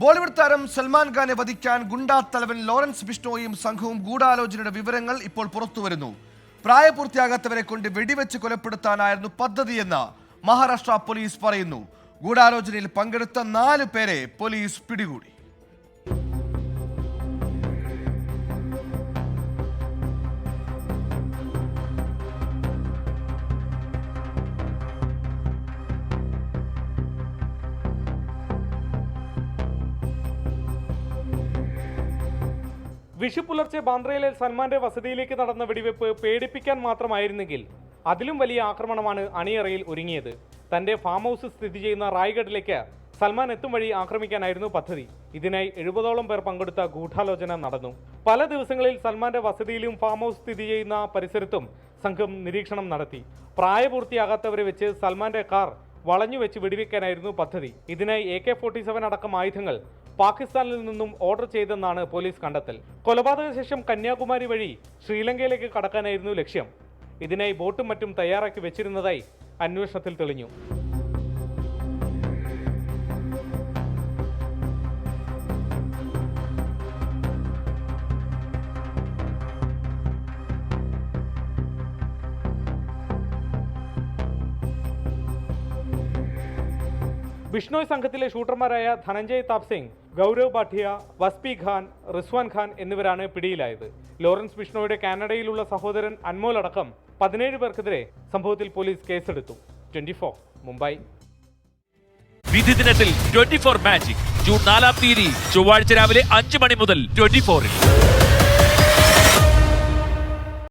ബോളിവുഡ് താരം സൽമാൻ ഖാനെ വധിക്കാൻ ഗുണ്ടാ തലവൻ ലോറൻസ് ബിഷ്ണോയും സംഘവും ഗൂഢാലോചനയുടെ വിവരങ്ങൾ ഇപ്പോൾ പുറത്തുവരുന്നു പ്രായപൂർത്തിയാകാത്തവരെ കൊണ്ട് വെടിവെച്ച് കൊലപ്പെടുത്താനായിരുന്നു പദ്ധതിയെന്ന് മഹാരാഷ്ട്ര പോലീസ് പറയുന്നു. ഗൂഢാലോചനയിൽ പങ്കെടുത്ത നാല് പേരെ പോലീസ് പിടികൂടി. വിഷു പുലർച്ചെ ബാന്ദ്രയിലെ സൽമാന്റെ വസതിയിലേക്ക് നടന്ന വെടിവെപ്പ് പേടിപ്പിക്കാൻ മാത്രമായിരുന്നെങ്കിൽ അതിലും വലിയ ആക്രമണമാണ് അണിയറയിൽ ഒരുങ്ങിയത്. തന്റെ ഫാം ഹൗസ് സ്ഥിതി ചെയ്യുന്ന റായ്ഗഡിലേക്ക് സൽമാൻ എത്തും വഴി ആക്രമിക്കാനായിരുന്നു പദ്ധതി. ഇതിനായി എഴുപതോളം പേർ പങ്കെടുത്ത ഗൂഢാലോചന നടന്നു. പല ദിവസങ്ങളിൽ സൽമാന്റെ വസതിയിലും ഫാം ഹൗസ് സ്ഥിതി ചെയ്യുന്ന പരിസരത്തും സംഘം നിരീക്ഷണം നടത്തി. പ്രായപൂർത്തിയാകാത്തവരെ വെച്ച് സൽമാന്റെ കാർ വളഞ്ഞു വെച്ച് വെടിവെക്കാനായിരുന്നു പദ്ധതി. ഇതിനായി എ കെ ഫോർട്ടി സെവൻ അടക്കം ആയുധങ്ങൾ പാകിസ്ഥാനിൽ നിന്നും ഓർഡർ ചെയ്തെന്നാണ് പോലീസ് കണ്ടെത്തൽ. കൊലപാതക ശേഷം കന്യാകുമാരി വഴി ശ്രീലങ്കയിലേക്ക് കടക്കാനായിരുന്നു ലക്ഷ്യം. ഇതിനായി ബോട്ടും മറ്റും തയ്യാറാക്കി വെച്ചിരുന്നതായി അന്വേഷണത്തിൽ തെളിഞ്ഞു. ബിഷ്ണോയ് സംഘത്തിലെ ഷൂട്ടർമാരായ ധനഞ്ജയ് താപ് സിംഗ് ഗൗരവ് ഭാട്ടിയ വസ്പി ഖാൻ റിസ്വാൻ ഖാൻ എന്നിവരാണ് പിടിയിലായത്. ലോറൻസ് ബിഷ്ണോയുടെ കാനഡയിലുള്ള സഹോദരൻ അൻമോൽ അടക്കം പതിനേഴ് പേർക്കെതിരെ സംഭവത്തിൽ പോലീസ് കേസെടുത്തു. Twenty four Mumbai. വിധി ദിനത്തിൽ ട്വന്റി ഫോർ മാജിക്. ജൂൺ നാലാം തീയതി ചൊവ്വാഴ്ച രാവിലെ അഞ്ച് മണി മുതൽ ട്വന്റി ഫോറിൽ.